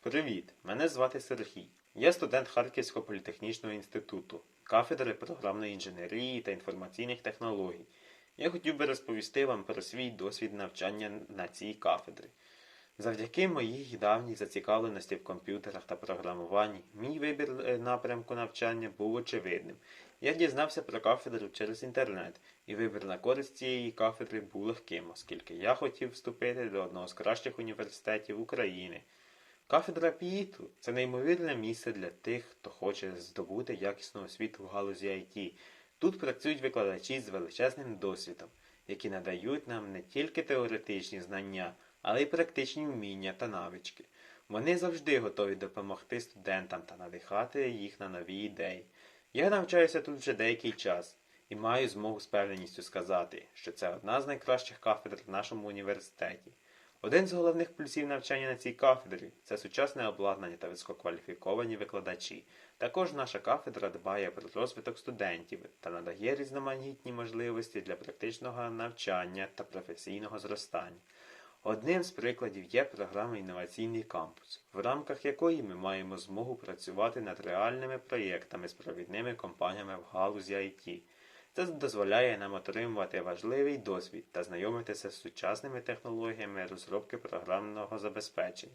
Привіт! Мене звати Сергій. Я студент Харківського політехнічного інституту, кафедри програмної інженерії та інформаційних технологій. Я хотів би розповісти вам про свій досвід навчання на цій кафедрі. Завдяки моїй давній зацікавленості в комп'ютерах та програмуванні, мій вибір е, напрямку навчання був очевидним. Я дізнався про кафедру через інтернет, і вибір на користь цієї кафедри був легким, оскільки я хотів вступити до одного з кращих університетів України. Кафедра ПІІТу – це неймовірне місце для тих, хто хоче здобути якісну освіту в галузі IT. Тут працюють викладачі з величезним досвідом, які надають нам не тільки теоретичні знання, але й практичні вміння та навички. Вони завжди готові допомогти студентам та надихати їх на нові ідеї. Я навчаюся тут вже деякий час і маю змогу з певненістю сказати, що це одна з найкращих кафедр в нашому університеті. Один з головних плюсів навчання на цій кафедрі це сучасне обладнання та висококваліфіковані викладачі. Також наша кафедра дбає про розвиток студентів та надає різноманітні можливості для практичного навчання та професійного зростання. Одним з прикладів є програма Інноваційний кампус, в рамках якої ми маємо змогу працювати над реальними проєктами з провідними компаніями в галузі IT. Це дозволяє нам отримувати важливий досвід та знайомитися з сучасними технологіями розробки програмного забезпечення.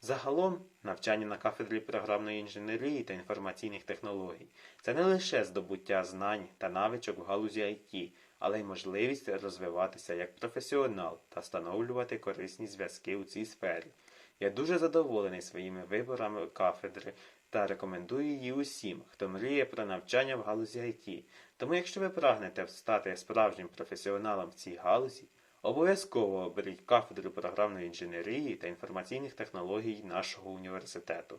Загалом, навчання на кафедрі програмної інженерії та інформаційних технологій це не лише здобуття знань та навичок в галузі IT, але й можливість розвиватися як професіонал та встановлювати корисні зв'язки у цій сфері. Я дуже задоволений своїми виборами кафедри та рекомендую її усім, хто мріє про навчання в галузі IT. Тому, якщо ви прагнете стати справжнім професіоналом в цій галузі, обов'язково оберіть кафедру програмної інженерії та інформаційних технологій нашого університету.